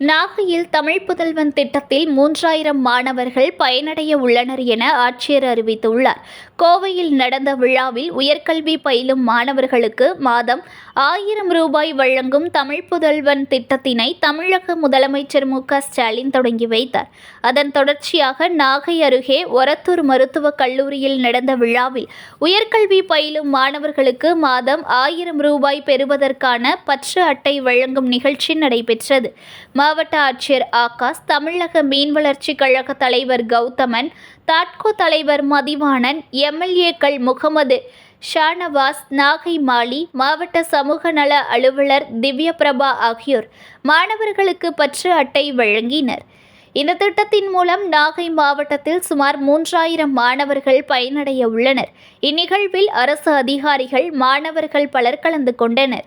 நாகையில் தமிழ் புதல்வன் திட்டத்தில் மூன்றாயிரம் மாணவர்கள் பயனடைய உள்ளனர் என ஆட்சியர் அறிவித்துள்ளார். கோவையில் நடந்த விழாவில் உயர்கல்வி பயிலும் மாணவர்களுக்கு மாதம் ஆயிரம் ரூபாய் வழங்கும் தமிழ் புதல்வன் திட்டத்தினை தமிழக முதலமைச்சர் மு க ஸ்டாலின் தொடங்கி வைத்தார். அதன் தொடர்ச்சியாக நாகை அருகே ஒரத்தூர் மருத்துவக் கல்லூரியில் நடந்த விழாவில் உயர்கல்வி பயிலும் மாணவர்களுக்கு மாதம் ஆயிரம் ரூபாய் பெறுவதற்கான பற்று அட்டை வழங்கும் நிகழ்ச்சி நடைபெற்றது. மாவட்ட ஆட்சியர் ஆகாஷ் தமிழக மீன் வளர்ச்சி கழக தலைவர் கௌதமன் தாட்கோ தலைவர் மதிவாணன் எம்எல்ஏக்கள் முகமது ஷானவாஸ் நாகை மாலி மாவட்ட சமூக நல அலுவலர் திவ்யபிரபா ஆகியோர் மாணவர்களுக்கு பற்று அட்டை வழங்கினர். இந்த திட்டத்தின் மூலம் நாகை மாவட்டத்தில் சுமார் மூன்றாயிரம் மாணவர்கள் பயனடைய உள்ளனர். இந்நிகழ்வில் அரசு அதிகாரிகள் மாணவர்கள் பலர் கலந்து கொண்டனர்.